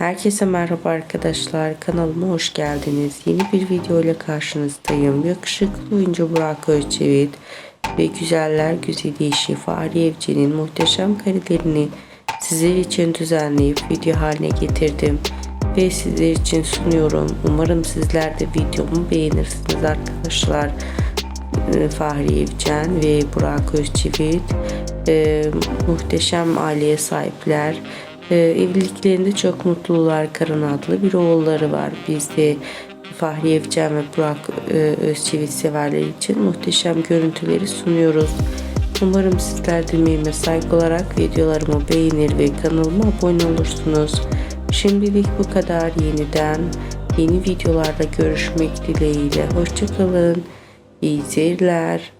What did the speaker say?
Herkese merhaba arkadaşlar. Kanalıma hoş geldiniz. Yeni bir video ile karşınızdayım. Yakışıklı oyuncu Burak Özçivit ve güzeller güzeli eşi Fahriye Evcen'in muhteşem karelerini sizler için düzenleyip video haline getirdim ve sizler için sunuyorum. Umarım sizler de videomu beğenirsiniz arkadaşlar. Ee, Fahriye Evcen ve Burak Özçivit e, muhteşem aileye sahipler. E, evliliklerinde çok mutlular. Karın adlı bir oğulları var. Biz de Fahriye Evcen ve Burak e, Özçivit severler için muhteşem görüntüleri sunuyoruz. Umarım sizler de emeğime saygı olarak videolarımı beğenir ve kanalıma abone olursunuz. Şimdilik bu kadar yeniden yeni videolarda görüşmek dileğiyle. Hoşçakalın. İyi seyirler.